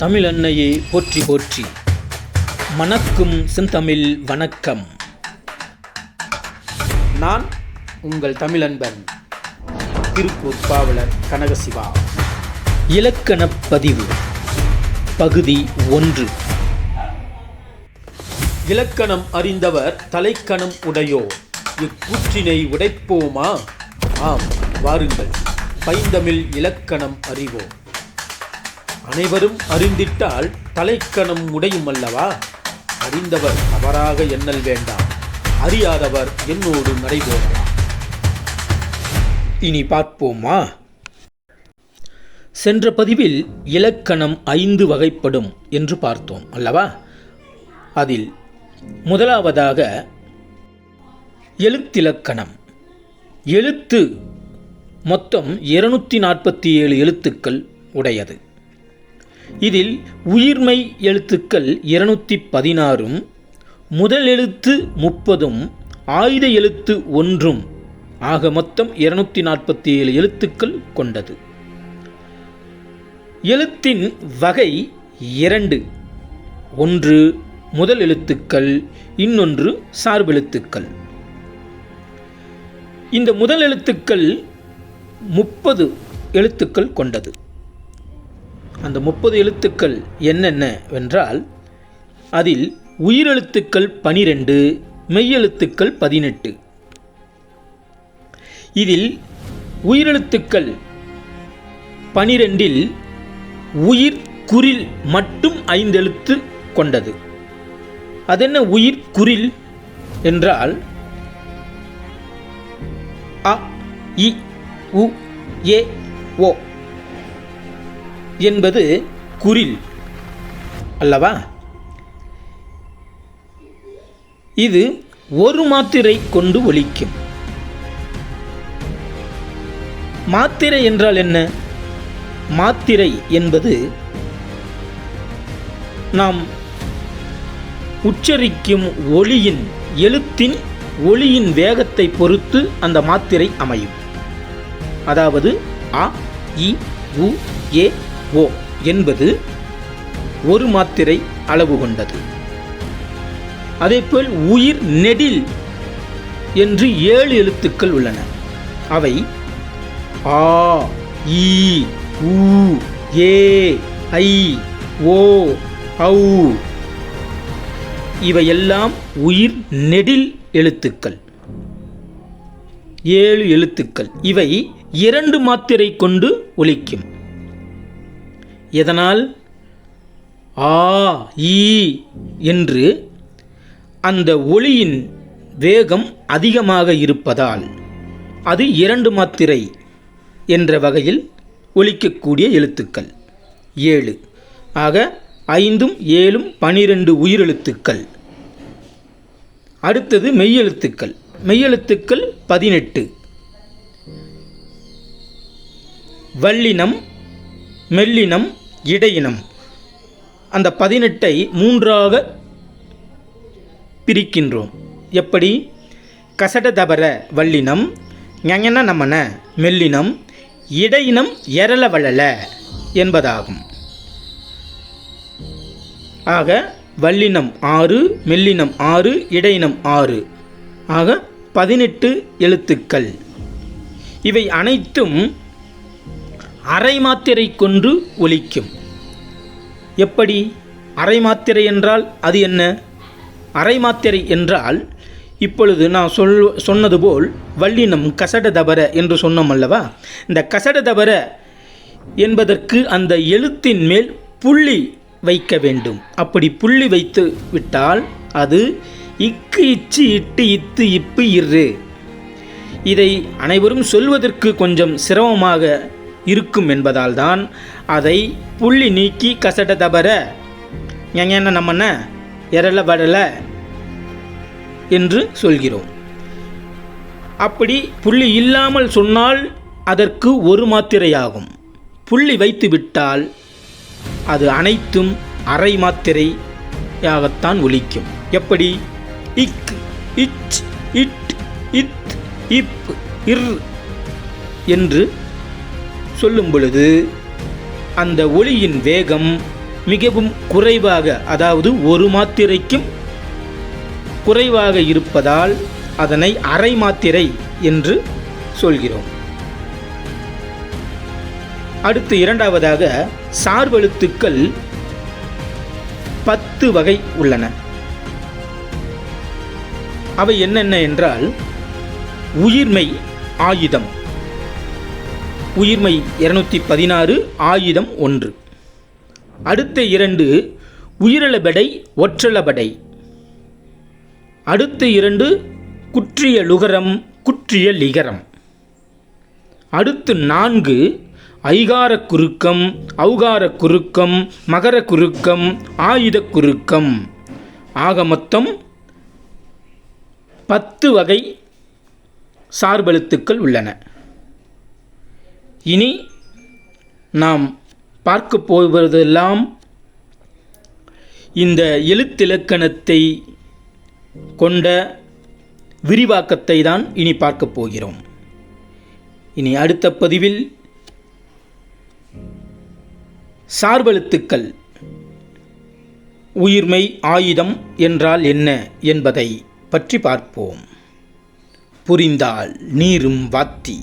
தமிழ் அன்னையே போற்றி போற்றி. மணக்கும் செந்தமிழ் வணக்கம். நான் உங்கள் தமிழன்பன் திருப்பூர் பாவலர் கனகசிவா. இலக்கணப் பதிவு பகுதி ஒன்று. இலக்கணம் அறிந்தவர் தலைக்கணம் உடையோ இக்கூற்றினை உடைப்போமா? ஆம் வாருங்கள். பைந்தமிழ் இலக்கணம் அறிவோம். அனைவரும் அறிந்திட்டால் தலைக்கணம் உடையும் அல்லவா அறிந்தவர் தவறாக எண்ணல் வேண்டாம். அறியாதவர் என்னோடு நடைபோகலாம். இனி பார்ப்போமா? சென்ற பதிவில் இலக்கணம் ஐந்து வகைப்படும் என்று பார்த்தோம் அல்லவா? அதில் முதலாவதாக எழுத்திலக்கணம். எழுத்து மொத்தம் இருநூற்றி நாற்பத்தி ஏழு எழுத்துக்கள் உடையது. இதில் உயிர்மை எழுத்துக்கள் இருநூற்றி பதினாறும் முதல் எழுத்து முப்பதும் ஆயுத எழுத்து ஒன்றும் ஆக மொத்தம் இருநூற்றி நாற்பத்தி ஏழு எழுத்துக்கள் கொண்டது. எழுத்தின் வகை இரண்டு. ஒன்று முதல் எழுத்துக்கள் இன்னொன்று சார்பெழுத்துக்கள் இந்த முதல் எழுத்துக்கள் முப்பது எழுத்துக்கள் கொண்டது. அந்த முப்பது எழுத்துக்கள் என்னென்ன என்றால் அதில் உயிரெழுத்துக்கள் பனிரெண்டு மெய்யெழுத்துக்கள் பதினெட்டு. இதில் உயிரெழுத்துக்கள் பனிரெண்டில் உயிர் குரில் மட்டும் ஐந்து எழுத்து கொண்டது. அதென்ன உயிர் குரில் என்றால் அ இ உ ஏ ஓ. என்பது குரில் அல்லவா? இது ஒரு மாத்திரை கொண்டு ஒலிக்கும். மாத்திரை என்றால் என்ன? மாத்திரை என்பது நாம் உச்சரிக்கும் ஒளியின் எழுத்தின் ஒளியின் வேகத்தை பொறுத்து அந்த மாத்திரை அமையும். அதாவது அ இ உ ஏ ஓ என்பது ஒரு மாத்திரை அளவு கொண்டது. அதேபோல் உயிர் நெடில் என்று ஏழு எழுத்துக்கள் உள்ளன. அவை ஆ ஈ ஊ ஏ ஐ ஓ ஔ. இவையெல்லாம் உயிர் நெடில் எழுத்துக்கள். ஏழு எழுத்துக்கள். இவை இரண்டு மாத்திரை கொண்டு ஒலிக்கும். எதனால்? ஆ ஈ என்று அந்த ஒளியின் வேகம் அதிகமாக இருப்பதால் அது இரண்டு மாத்திரை என்ற வகையில் ஒலிக்கக்கூடிய எழுத்துக்கள். ஏழு. ஆக ஐந்தும் ஏழும் பனிரெண்டு உயிரெழுத்துக்கள். அடுத்தது மெய்யெழுத்துக்கள். மெய்யெழுத்துக்கள் பதினெட்டு. வல்லினம் மெல்லினம் இடையினம். அந்த பதினெட்டை மூன்றாக பிரிக்கின்றோம். எப்படி? கசடதபர வல்லினம் ஞஞன நமன மெல்லினம் இடையினம் எரள வளல என்பதாகும். ஆக வல்லினம் ஆறு மெல்லினம் ஆறு இடையினம் ஆறு. ஆக பதினெட்டு எழுத்துக்கள். இவை அனைத்தும் அரை மாத்திரை கொன்று ஒலிக்கும். எப்படி? அரை மாத்திரை என்றால் அது என்ன? அரை மாத்திரை என்றால் இப்பொழுது நான் சொல் சொன்னது போல் வல்லினம் கசட தபர என்று சொன்னோம் அல்லவா? இந்த கசட தபர என்பதற்கு அந்த எழுத்தின் மேல் புள்ளி வைக்க வேண்டும். அப்படி புள்ளி வைத்து விட்டால் அது இக்கு இச்சு இட்டு இத்து இப்பு இரு. இதை அனைவரும் சொல்வதற்கு கொஞ்சம் சிரமமாக இருக்கும் என்பதால் தான் அதை புள்ளி நீக்கி கசட தபர ஞஞன நம்மன எரல வடல என்று சொல்கிறோம். அப்படி புள்ளி இல்லாமல் சொன்னால் அதற்கு ஒரு மாத்திரையாகும். புள்ளி வைத்து விட்டால் அது அனைத்தும் அரை மாத்திரையாகத்தான் ஒலிக்கும். எப்படி? இக் இச் இட் இத் இப் இர் என்று சொல்லும் பொழுது அந்த ஒளியின் வேகம் மிகவும் குறைவாக அதாவது ஒரு மாத்திரைக்கும் குறைவாக இருப்பதால் அதனை அரை மாத்திரை என்று சொல்கிறோம். அடுத்து இரண்டாவதாக சார்பெழுத்துக்கள் பத்து வகை உள்ளன. அவை என்னென்ன என்றால் உயிர்மை ஆயுதம். உயிர்மை இருநூற்றி பதினாறு ஆயுதம் ஒன்று. அடுத்த இரண்டு உயிரளபடை ஒற்றளபடை. அடுத்த இரண்டு குற்றிய லுகரம் குற்றிய லிகரம். அடுத்து நான்கு ஐகார குறுக்கம் அவுகார குறுக்கம் மகர குறுக்கம் ஆயுத குறுக்கம். ஆக மொத்தம் பத்து வகை சார்பெழுத்துக்கள் உள்ளன. இனி நாம் பார்க்க போவதெல்லாம் இந்த எழுத்திலக்கணத்தை கொண்ட விரிவாக்கத்தை தான் இனி பார்க்கப் போகிறோம். இனி அடுத்த பதிவில் சார்பெழுத்துக்கள் உயிர்மை ஆயுதம் என்றால் என்ன என்பதை பற்றி பார்ப்போம். புரிந்தால் நீரும் வாத்தி.